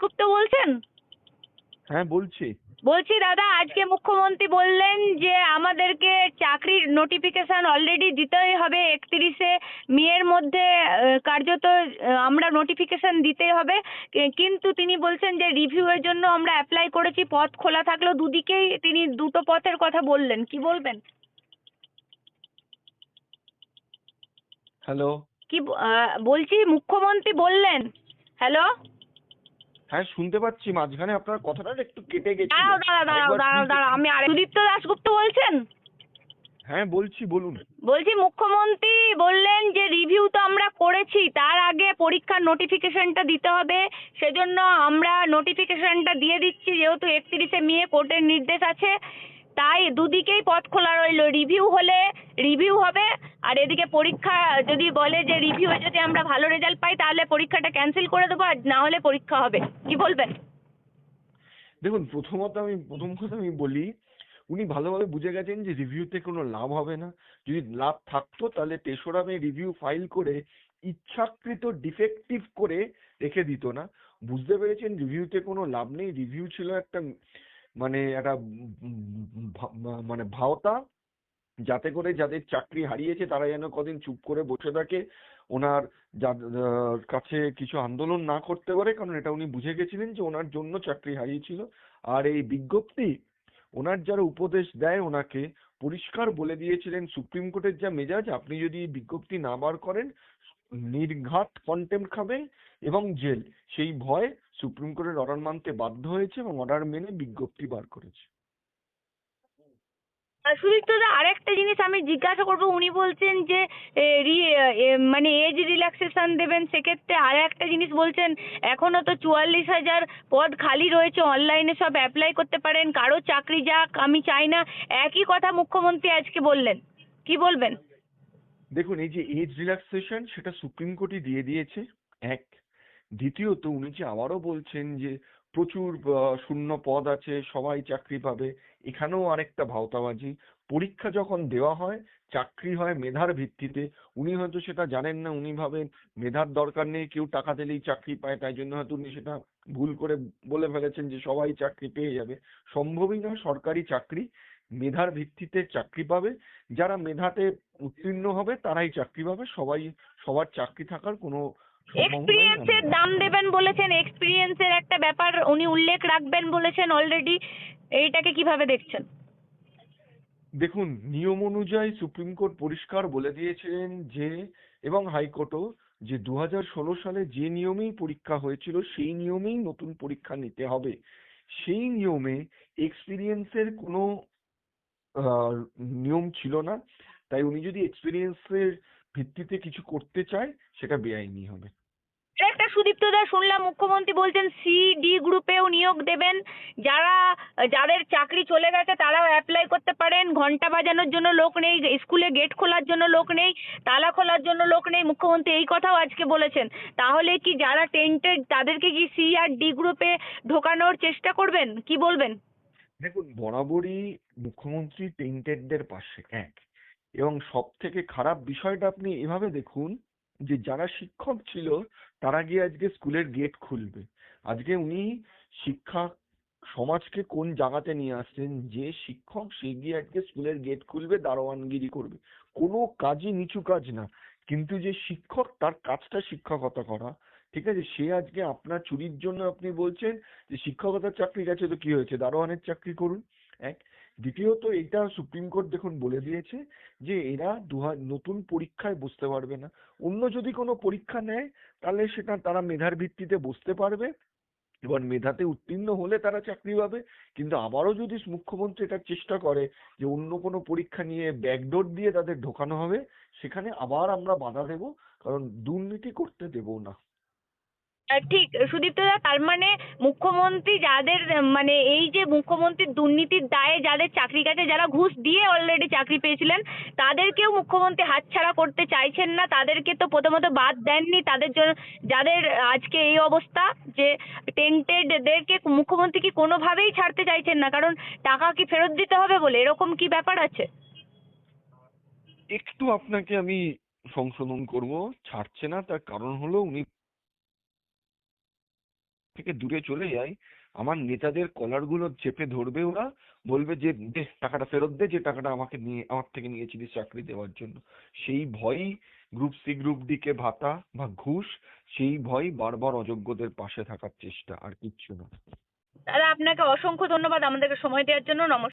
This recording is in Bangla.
দাশগুপ্ত বলছেন? হ্যাঁ বলছি। বলছি দাদা আজকে মুখ্যমন্ত্রী বললেন যে আমাদেরকে চাকরির নোটিফিকেশন অলরেডি দিতেই হবে একত্রিশে মেয়ের মধ্যে কার্যত আমরা নোটিফিকেশন দিতেই হবে। কিন্তু তিনি বলছেন যে রিভিউয়ের জন্য আমরা অ্যাপ্লাই করেছি পথ খোলা থাকলেও দুদিকেই তিনি দুটো পথের কথা বললেন। কি বলবেন? হ্যালো? কি বলছি মুখ্যমন্ত্রী বললেন। হ্যালো? হ্যাঁ শুনতে পাচ্ছি। মাঝখানে আপনার কথাটা একটু কেটে গেছে দাঁড়াও দাঁড়াও দাঁড়াও দাঁড়াও দাঁড়াও আমি আর সুদীপ্ত দাশগুপ্ত বলছেন? হ্যাঁ বলছি বলুন। বলছি মুখ্যমন্ত্রী বললেন যে রিভিউ তো আমরা করেছি তার আগে পরীক্ষার নোটিফিকেশনটা দিতে হবে। সেজন্য আমরা নোটিফিকেশনটা দিয়ে দিচ্ছি যেহেতু একত্রিশে মে কোর্টের নির্দেশ আছে। তাই দুদিকেই পথ খোলা রইল। রিভিউ হলে রিভিউ হবে, আর এদিকে পরীক্ষা যদি বলে যে রিভিউ যদি আমরা ভালো রেজাল্ট পাই, তাহলে পরীক্ষাটা ক্যান্সেল করে দেবো, আর না হলে পরীক্ষা হবে। কি বলবেন? দেখুন, প্রথমত আমি, প্রথম কথা আমি বলি, উনি ভালোভাবে বুঝে গেছেন যে রিভিউতে কোনো লাভ হবে না। যদি লাভ থাকতো, তাহলে তেসরা মে রিভিউ ফাইল করে ইচ্ছাকৃত ডিফেক্টিভ করে রেখে দিত না। বুঝতে পেরেছেন রিভিউতে কোনো লাভ নেই। রিভিউ ছিল একটা মানে একটা মানে ভাওতা, যাতে করে যাদের চাকরি হারিয়েছে তারা যেন কদিন চুপ করে বসে থাকে, ওনার কাছে কিছু আন্দোলন না করতে পারে, কারণ এটা উনি বুঝে গেছিলেন যে ওনার জন্য চাকরি হারিয়েছিল। আর এই বিজ্ঞপ্তি ওনার যারা উপদেশ দেয়, ওনাকে পরিষ্কার বলে দিয়েছিলেন সুপ্রিম কোর্টের যা মেজাজ, আপনি যদি বিজ্ঞপ্তি না বার করেন, নির্ঘাত কন্টেম্প খাবেন এবং জেল। সেই ভয়ে সুপ্রিম কোর্টের অর্ডার মানতে বাধ্য হয়েছে এবং অর্ডার মেনে বিজ্ঞপ্তি বার করেছে। আর আরেকটা জিনিস আমি জিজ্ঞাসা করব। উনি বলছেন যে মানে এজ রিল্যাক্সেশন দেবেন। সেক্ষেত্রে আর একটা জিনিস বলছেন এখনও তো চুয়াল্লিশ হাজার পদ খালি রয়েছে অনলাইনে সব অ্যাপ্লাই করতে পারেন। কারও চাকরি যাক, আমি চাই না। একই কথা মুখ্যমন্ত্রী আজকে বললেন। কি বলবেন? দেখুন, এই যে এজ রিল্যাক্সেশন সেটা সুপ্রিম কোর্টই দিয়ে দিয়েছে। এক। দ্বিতীয়ত, উনি যে আবারও বলছেন যে প্রচুর শূন্য পদ আছে, সবাই চাকরি পাবে। এখানেও আরেকটা ভাওতাবাজি। পরীক্ষা যখন দেওয়া হয়, চাকরি হয় মেধার ভিত্তিতে, উনি হয়তো সেটা জানেন না, উনি ভাবেন মেধার দরকার নেই, কেউ টাকা দিলেই চাকরি পায়, তাই জন্য হয়তো উনি সেটা ভুল করে বলে ফেলেছেন যে সবাই চাকরি পেয়ে যাবে। সম্ভবই নয় সরকারি চাকরি, মেধার ভিত্তিতে চাকরি পাবে। যারা মেধাতে উত্তীর্ণ হবে, তারাই চাকরি পাবে। সবাই, সবার চাকরি থাকার কোনো সম্ভাবনাই এক্সপিরিয়েন্সের দাম দেবেন বলেছেন এক্সপিরিয়েন্সের একটা ব্যাপার উনি উল্লেখ রাখবেন বলেছেন অলরেডি এইটাকে কীভাবে দেখছেন? দেখুন, নিয়ম অনুযায়ী সুপ্রিম কোর্ট পরিষ্কার বলে দিয়েছিলেন যে, এবং হাইকোর্টও যে দু সালে যে নিয়মেই পরীক্ষা হয়েছিল, সেই নিয়মেই নতুন পরীক্ষা নিতে হবে। সেই নিয়মে এক্সপিরিয়েন্সের কোনো নিয়ম ছিল না। তাই উনি যদি এক্সপিরিয়েন্সের ভিত্তিতে কিছু করতে চায় সেটা বেআইনি হবে। একটা সুদীপ্ত দা শুনলাম মুখ্যমন্ত্রী বলছেন সি ডি গ্রুপেও নিয়োগ দেবেন। যারা যাদের চাকরি চলে গেছে তারাও অ্যাপ্লাই করতে পারেন। ঘণ্টা বাজানোর জন্য লোক নেই স্কুলে গেট খোলার জন্য লোক নেই তালা খোলার জন্য লোক নেই। মুখ্যমন্ত্রী এই কথাও আজকে বলেছেন। তাহলে কি যারা টেন্টেড তাদেরকে কি সি আর ডি গ্রুপে ঢোকানোর চেষ্টা করবেন? কি বলবেন? দেখুন বরাবরই মুখ্যমন্ত্রী টেন্টেডদের পাশে এক। এবং সব থেকে খারাপ বিষয়টা আপনি এভাবে দেখুন যে, যারা শিক্ষক ছিল, তারা গিয়ে আজকে স্কুলের গেট খুলবে। আজকে উনি শিক্ষা সমাজকে কোন জায়গাতে নিয়ে আসছেন? যে শিক্ষক, সে গিয়ে আজকে স্কুলের গেট খুলবে, দারোয়ানগিরি করবে। কোনো কাজই নিচু কাজ না। কিন্তু যে শিক্ষক, তার কাজটা শিক্ষকতা করা। ঠিক আছে? সে আজকে আপনার চুরির জন্য আপনি বলছেন যে, শিক্ষকতার চাকরি গেছে তো কি হয়েছে? দারোয়ানের চাকরি করুন। এক। দ্বিতীয়ত এটা সুপ্রিম কোর্ট দেখুন বলে দিয়েছে যে এরা দুহা, নতুন পরীক্ষায় বসতে পারবে না। অন্য যদি কোনো পরীক্ষা নেয়, তাহলে সেটা তারা মেধার ভিত্তিতে বসতে পারবে। এবার মেধাতে উত্তীর্ণ হলে তারা চাকরি পাবে। কিন্তু আবারও যদি মুখ্যমন্ত্রী এটার চেষ্টা করে যে অন্য কোনো পরীক্ষা নিয়ে ব্যাকডোর দিয়ে তাদের ঢোকানো হবে, সেখানে আবার আমরা বাধা দেব, কারণ দুর্নীতি করতে দেবো না। ঠিক, সুদীপ্ত দা, তার মানে মুখ্যমন্ত্রী যাদের মানে এই যে মুখ্যমন্ত্রীর দুর্নীতির দায়ে যাদের চাকরি গেছে, যারা ঘুষ দিয়ে অলরেডি চাকরি পেয়েছিলেন, তাদেরকেও মুখ্যমন্ত্রী হাতছাড়া করতে চাইছেন না, তাদেরকে তো প্রথমত বাদ দেননি, তাদের জন্য, যাদের আজকে এই অবস্থা যে টেন্টেডদেরকে মুখ্যমন্ত্রী কি কোনোভাবেই ছাড়তে চাইছেন না, কারণ টাকা কি ফেরত দিতে হবে বলে, এরকম কি ব্যাপার আছে? একটু আপনাকে আমি সংশোধন করব, ছাড়ছে না, তার কারণ হলো উনি থেকে দূরে চলে যাই, আমার নেতাদের কলারগুলো চেপে ধরবে ওরা, বলবে যে, দে, টাকাটা ফেরত দে, যে টাকাটা আমাকে নিয়ে, আমার থেকে নিয়েছিলিস চাকরি দেওয়ার জন্য। সেই ভয়ই গ্রুপ সি গ্রুপ ডি কে ভাতা বা ঘুষ, সেই ভয় বারবার অযোগ্যদের পাশে থাকার চেষ্টা, আর কিচ্ছু না। দাদা আপনাকে অসংখ্য ধন্যবাদ আমাদেরকে সময় দেওয়ার জন্য, নমস্কার।